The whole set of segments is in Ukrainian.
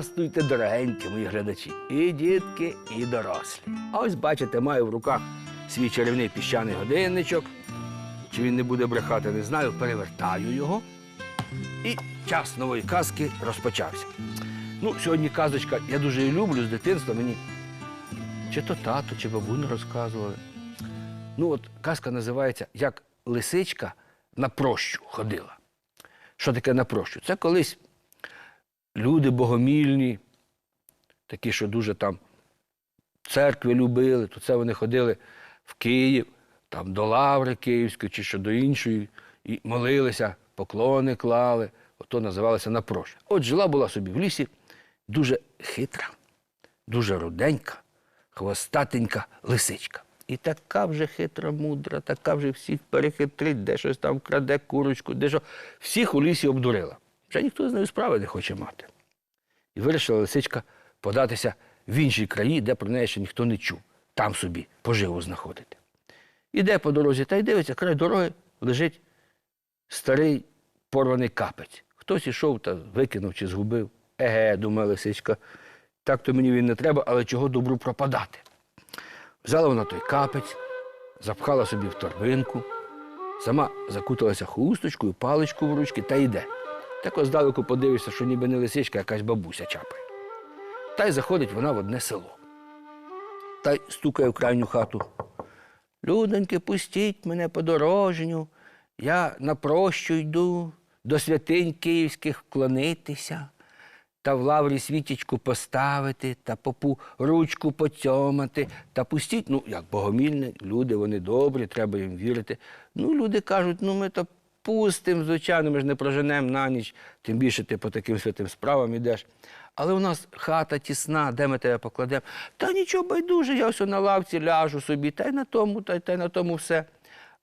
Здравствуйте, дорогенькі мої глядачі, і дітки, і дорослі. А ось бачите, маю в руках свій чарівний піщаний годинничок. Чи він не буде брехати, не знаю. Перевертаю його. І час нової казки розпочався. Ну, сьогодні казочка я дуже її люблю з дитинства. Мені чи то тато, чи бабуня розказували. Ну, от казка називається Як лисичка на прощу ходила. Що таке на прощу? Це колись люди богомільні, такі, що дуже там церкви любили, то це вони ходили в Київ, там до Лаври Київської чи що до іншої, і молилися, поклони клали, ото називалося на прощу. От жила була собі в лісі дуже хитра, дуже руденька, хвостатенька лисичка. І така вже хитра, мудра, така вже всіх перехитрить, де щось там краде курочку, де що. Всіх у лісі обдурила. Вже ніхто з нею справи не хоче мати. І вирішила лисичка податися в інші краї, де про неї ще ніхто не чув, там собі поживу знаходити. Іде по дорозі та й дивиться, край дороги лежить старий порваний капець. Хтось ішов та викинув чи згубив. Еге, думає лисичка, так то мені він не треба, але чого добру пропадати. Взяла вона той капець, запхала собі в торбинку, сама закуталася хусточкою, паличку в ручки та йде. Так ось здалеку подивишся, що ніби не лисичка, а якась бабуся чапає. Та й заходить вона в одне село. Та й стукає в крайню хату. Людоньки, пустіть мене подорожню, я на прощу йду, до святинь київських вклонитися, та в лаврі світічку поставити, та попу ручку поцьомати, та пустіть, ну, як богомільні, люди, вони добрі, треба їм вірити. Ну, люди кажуть, ну ми то пустим, звичайно, ми ж не проженемо на ніч, тим більше ти по таким святим справам ідеш. Але у нас хата тісна, де ми тебе покладемо? Та нічого байдуже, я ось на лавці ляжу собі, та й на тому, та й, та й на тому все.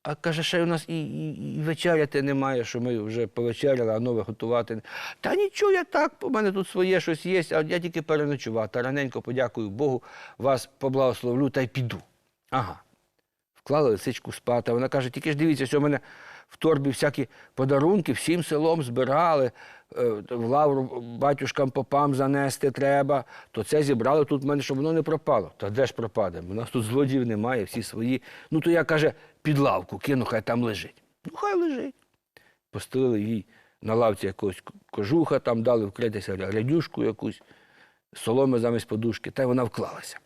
А каже, ще у нас і, і, і вечеряти немає, що ми вже повечеряли, а нове готувати. Та нічого, я так, у мене тут своє щось є, а я тільки переночував. Та раненько подякую Богу, вас поблагословлю та й піду. Ага. Вклали лисичку спати. Вона каже, тільки ж дивіться, що в мене в торбі всякі подарунки, всім селом збирали, е, в лавру батюшкам попам занести треба, то це зібрали тут в мене, щоб воно не пропало. Та де ж пропаде? У нас тут злодіїв немає, всі свої. Ну то я каже, під лавку кину, хай там лежить. Ну, хай лежить. Постелили їй на лавці якогось кожуха, там дали вкритися рядюшку якусь, соломи замість подушки, та й вона вклалася.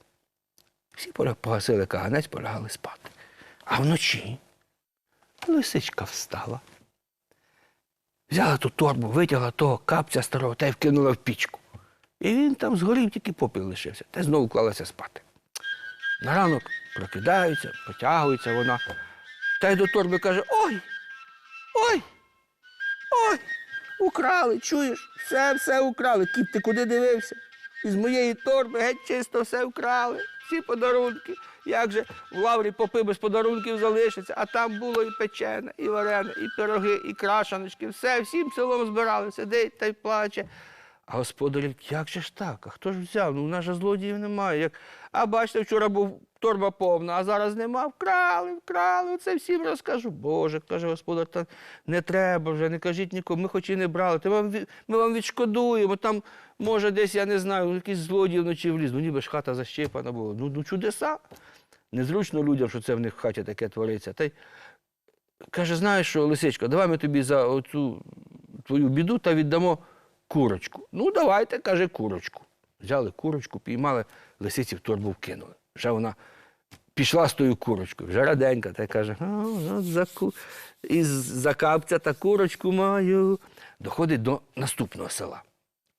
Всі погасили каганець, полягали спати. А вночі лисичка встала. Взяла ту торбу, витягла того капця старого та й вкинула в пічку. І він там згорів, тільки попіл лишився, та знову клалася спати. На ранок прокидаються, потягується вона, та й до торби каже: Ой! Ой! Ой! Украли, чуєш? Все, все украли. Кіт, ти куди дивився? Із моєї торби геть чисто все вкрали. Всі подарунки. Як же в лаврі попи без подарунків залишиться, а там було і печене, і варене, і пироги, і крашаночки. Все, всім селом збирали, сидить та й плаче. А господарі, як же ж так? А хто ж взяв? Ну, у нас же злодіїв немає. Як... А бачите, вчора був торба повна, а зараз нема. Вкрали, вкрали. Оце всім розкажу. Боже, каже господар, та не треба вже, не кажіть нікому. Ми хоч і не брали. Та вам, ми вам відшкодуємо. Там, може, десь, я не знаю, якийсь злодій вночі вліз. Ну, ніби ж хата защепана була. Ну, ну чудеса. Незручно людям, що це в них в хаті таке твориться. Та й каже, знаєш що, лисичко, давай ми тобі за оцю твою біду та віддамо курочку. Ну, давайте, каже, курочку. Взяли курочку, піймали, лисиці в торбу вкинули. Вже вона пішла з тою курочкою, вже раденька, та й каже, а, ку... із за капця та курочку маю. Доходить до наступного села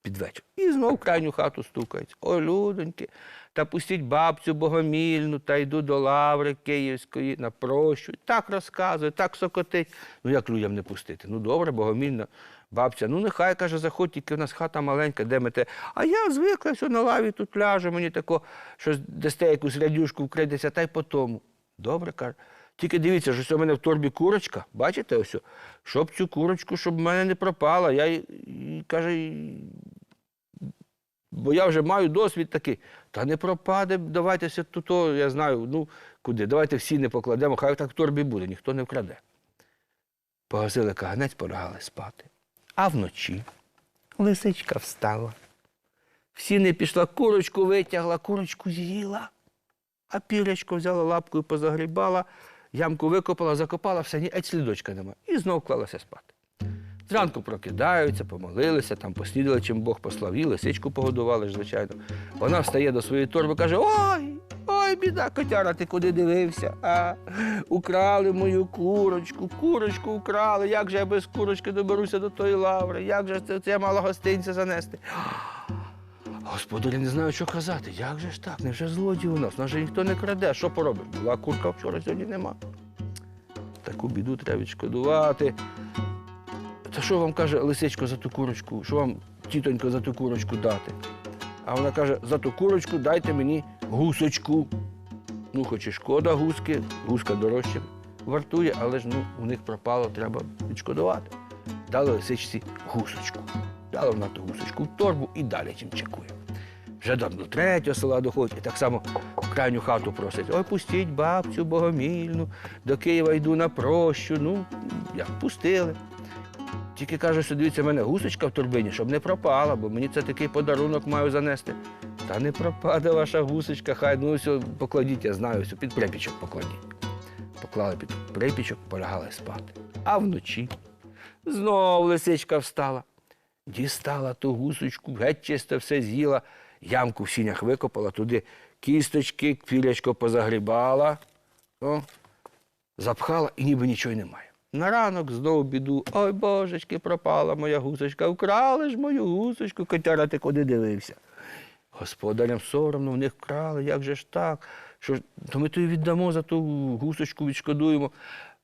під вечір. І знов в крайню хату стукають. Ой, людоньки, та пустіть бабцю богомільну, та йду до лаври Київської на прощу. Так розказує, так сокотить. Ну як людям не пустити? Ну добре, богомільна бабця. Ну нехай каже, заходь, тільки в нас хата маленька, де ми те. А я звикла, все на лаві тут ляжу, мені тако, щось дасте якусь рядюшку вкритися, та й по тому. Добре, каже. Тільки дивіться, що у мене в торбі курочка, бачите ось? Щоб цю курочку, щоб в мене не пропала. Я їй, каже, бо я вже маю досвід такий. Та не пропаде, давайте все тут, я знаю, ну куди, давайте всі не покладемо, хай так в торбі буде, ніхто не вкраде. Погасили каганець, полягали спати. А вночі лисичка встала. Всі не пішла, курочку витягла, курочку з'їла. А пірячко взяла лапку і позагрібала, ямку викопала, закопала, все, ні, еть слідочка нема. І знов клалася спати. Зранку прокидаються, помолилися, там поснідали, чим Бог послав, і лисичку погодували звичайно. Вона встає до своєї торби, каже: Ой, біда, котяра, ти куди дивився? А, украли мою курочку, курочку украли. Як же я без курочки доберуся до тої лаври? Як же це, це мала гостинця занести? Господарі не знаю, що казати. Як же ж так? Невже злодій у нас? Нас же ніхто не краде. Що поробиш? Була курка вчора, сьогодні нема. Таку біду треба відшкодувати. Та що вам каже лисичко за ту курочку? Що вам, тітонько, за ту курочку дати? А вона каже: за ту курочку дайте мені гусочку. Ну, хоч і шкода гуски, гуска дорожче вартує, але ж ну, у них пропало, треба відшкодувати. Дали лисичці гусочку. Дали вона ту гусочку в торбу і далі чим чекує. Вже до третього села доходить, і так само в крайню хату просить. Ой, пустіть бабцю богомільну, до Києва йду на прощу. Ну, як пустили. Тільки каже, що дивіться, в мене гусочка в турбині, щоб не пропала, бо мені це такий подарунок маю занести. Та не пропаде ваша гусочка, хай ну ось покладіть, я знаю, ось під припічок покладіть. Поклали під припічок, полягали спати. А вночі знов лисичка встала. Дістала ту гусочку, геть чисто все з'їла, ямку в сінях викопала, туди кісточки, пілячко позагрібала, о, запхала і ніби нічого немає. На ранок знову біду. Ой, божечки, пропала моя гусочка, вкрали ж мою гусочку, котяра, ти куди дивився. Господарям соромно, в них вкрали, як же ж так? Що, то ми тобі віддамо за ту гусочку, відшкодуємо.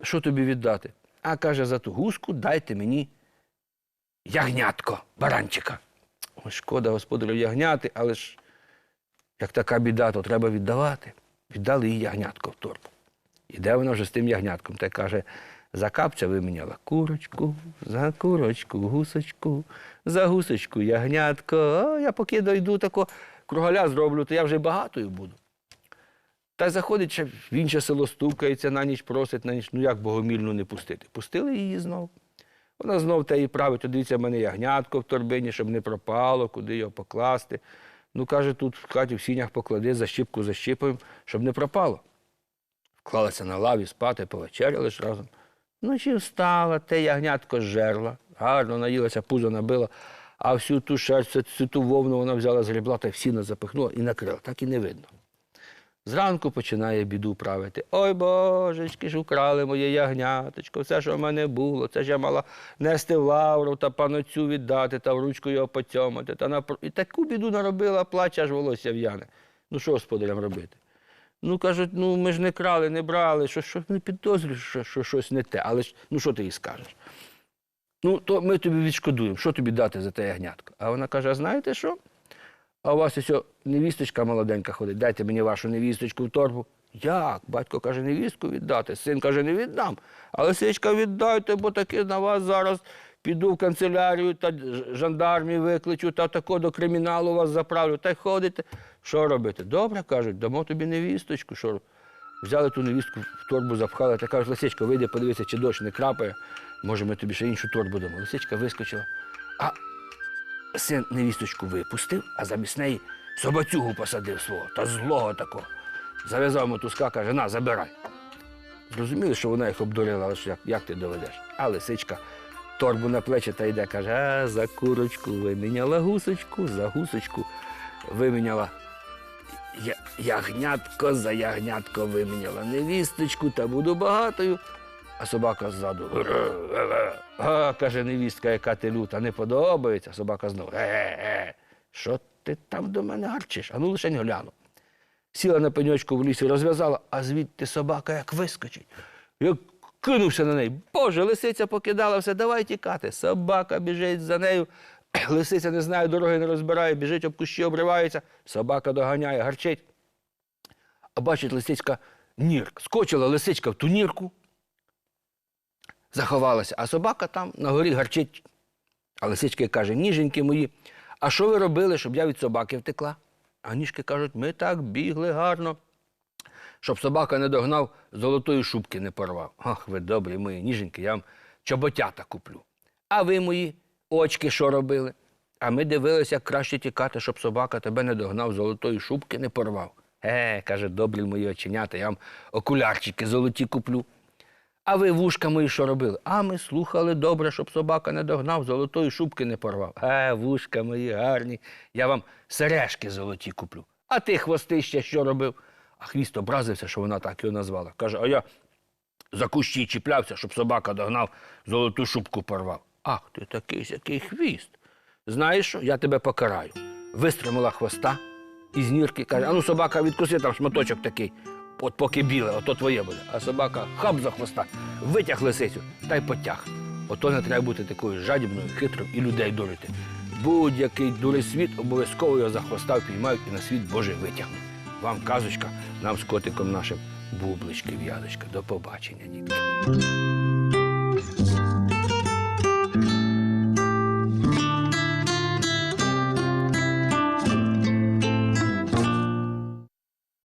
Що тобі віддати? А каже, за ту гуску дайте мені ягнятко, баранчика. Ой, шкода господарю ягняти, але ж як така біда, то треба віддавати. Віддали їй ягнятко в торбу. Іде вона вже з тим ягнятком та каже, за капця виміняла курочку, за курочку, гусочку, за гусочку ягнятко. А я поки дойду тако кругаля зроблю, то я вже багатою буду. Та заходить ще в інше село, стукається, на ніч просить, на ніч, ну як богомільну не пустити. Пустили її знов. Вона знов та її править, «От дивіться, в мене ягнятко в торбині, щоб не пропало, куди його покласти. Ну, каже, тут в хаті в сінях поклади, защіпку защіпаємо, щоб не пропало. Вклалася на лаві спати, повечеряли ж разом. Вночі встала, те ягнятко зжерла, гарно наїлася, пузо набила, а всю ту шерсть, всю ту вовну вона взяла, згребла та в сіно запихнула і накрила. Так і не видно. Зранку починає біду правити. Ой, божечки ж украли моє ягняточко, все, що в мене було, це ж я мала нести в лавру та паноцю віддати, та в ручку його потьомати. Та напр... І таку біду наробила, плаче, аж волосся в'яне. Ну що господарям робити? Ну, кажуть, ну ми ж не крали, не брали, що, що не підозрюєш, що, що щось не те. Але ну що ти їй скажеш? Ну, то ми тобі відшкодуємо, що тобі дати за те ягнятко? А вона каже: а знаєте що? А у вас ось невісточка молоденька ходить, дайте мені вашу невісточку в торбу. Як? Батько каже, невістку віддати. Син каже, не віддам. Але сичка віддайте, бо таки на вас зараз піду в канцелярію та жандармів викличу, та тако до криміналу вас заправлю. Та й ходите. Що робити? Добре, кажуть, дамо тобі невісточку. Що? Взяли ту невістку в торбу, запхали та кажуть, Лисичка, вийди, подивися, чи дощ не крапає. Може, ми тобі ще іншу торбу дамо. Лисичка вискочила. А син невісточку випустив, а замість неї собацюгу посадив свого, та злого такого. Зав'язав мотузка, каже, на, забирай. Зрозуміли, що вона їх обдурила, але ж як, як ти доведеш? А лисичка торбу на плечі та йде, каже, а за курочку виміняла гусочку, за гусочку виміняла ягнятко, за ягнятко виміняла невісточку, та буду багатою. А собака ззаду. А, каже невістка, яка ти люта, не подобається. Собака знову. Ге-ге. Що ти там до мене гарчиш? А ну лише не гляну. Сіла на пеньочку в лісі, розв'язала, а звідти собака як вискочить. Я кинувся на неї. Боже, лисиця покидала все, давай тікати. Собака біжить за нею. Лисиця не знає, дороги не розбирає, біжить об кущі, обривається. Собака доганяє, гарчить. А бачить лисичка нірк. Скочила лисичка в ту нірку, заховалася, а собака там на горі гарчить. А лисичка каже, ніженьки мої, А що ви робили, щоб я від собаки втекла? А ніжки кажуть, ми так бігли гарно, щоб собака не догнав, золотої шубки не порвав. Ах, ви добрі мої ніженьки, я вам чоботята куплю. А ви мої очки що робили? А ми дивилися, як краще тікати, щоб собака тебе не догнав, золотої шубки не порвав. Е, каже, добрі мої оченята, я вам окулярчики золоті куплю. А ви вушка мої що робили? А ми слухали добре, щоб собака не догнав, золотої шубки не порвав. Е, вушка мої гарні, я вам сережки золоті куплю. А ти хвостище що робив? А хвіст образився, що вона так його назвала. Каже, а я за кущі чіплявся, щоб собака догнав, золоту шубку порвав. Ах, ти такий сякий хвіст. Знаєш що, я тебе покараю. Вистримала хвоста із нірки, каже, а ну собака, відкуси там шматочок такий. От поки біле, ото твоє буде. А собака хап за хвоста, витяг лисицю та й потяг. Ото не треба бути такою жадібною, хитрою і людей дурити. Будь-який дурий світ обов'язково його за хвоста впіймають і на світ Божий витягнуть. Вам казочка, нам з котиком нашим бублички, в'язочка. До побачення, дітки.